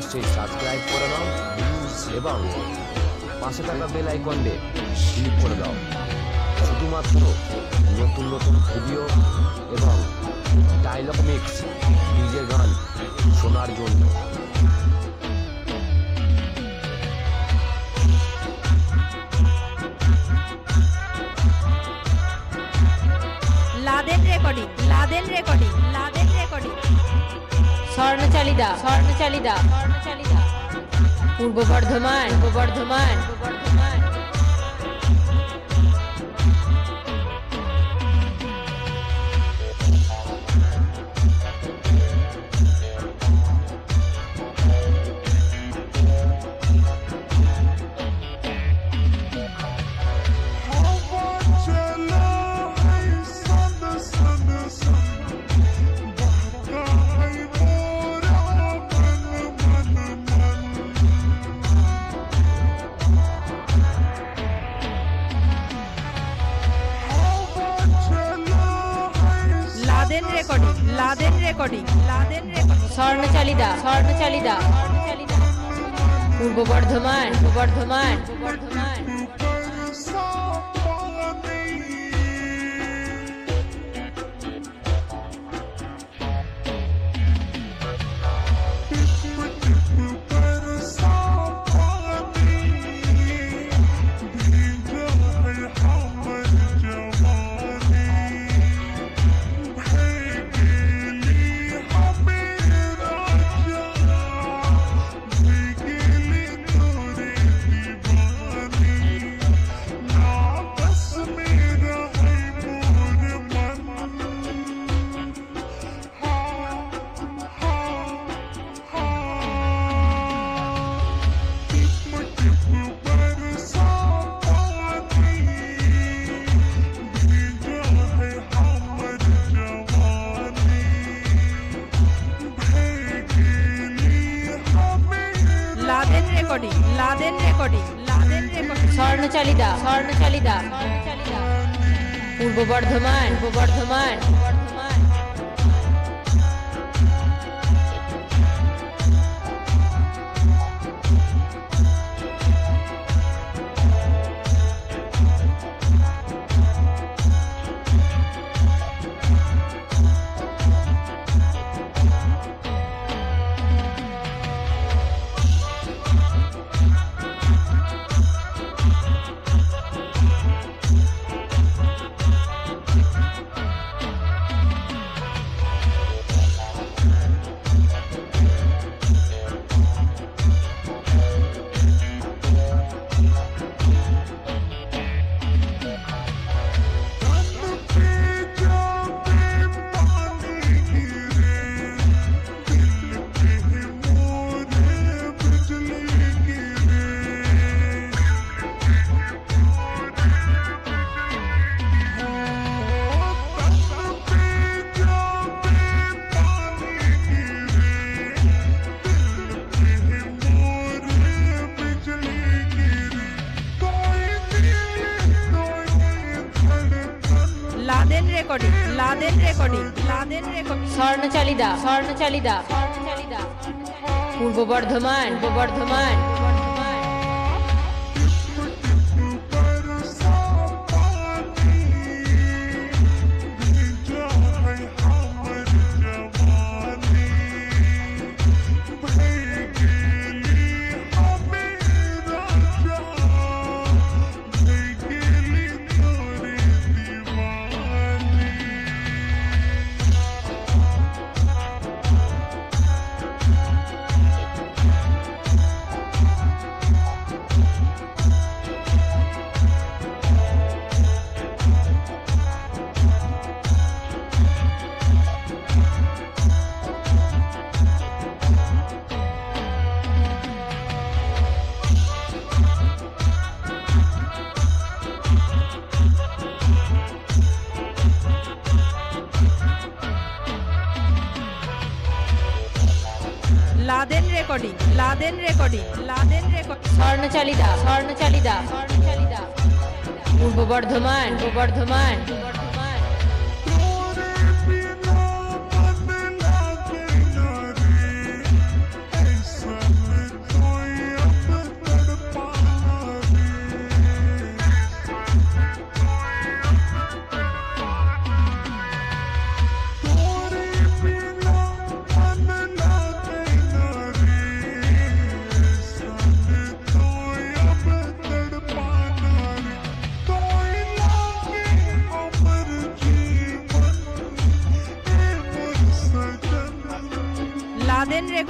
অবশ্যই সাবস্ক্রাইব করে নাও এবং পাশে থাকা বেল আইকনে ক্লিক করে দাও। শুধুমাত্র নতুন নতুন ভিডিও এবং ডায়লগ মিক্স ডিজে গান শোনার জন্য। Laden recording Laden recording Laden recording Swarnachalida Swarnachalida Swarnachalida Purba Bardhaman Purba Bardhaman Purba Bardhaman. Laden recording Laden recording Laden recording. Swarnachalida Swarnachalida Purba Bardhaman Purba Bardhaman. Purba Bardhaman. Recording recording recording Swarnachalida Swarnachalida Purba Bardhaman Purba Bardhaman. Recording Laden recording Laden recording Swarnachalida Swarnachalida Swarnachalida. Purba Bardhaman Purba Bardhaman. Laden recording Laden recording Laden recording. Swarnachalita Swarnachalita Swarnachalita. Purba Bardhaman Purba Bardhaman.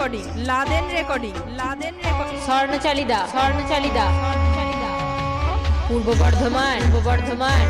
Recording Laden recording Laden recording Swarnachalida Swarnachalida. Purba Bardhaman Purba Bardhaman.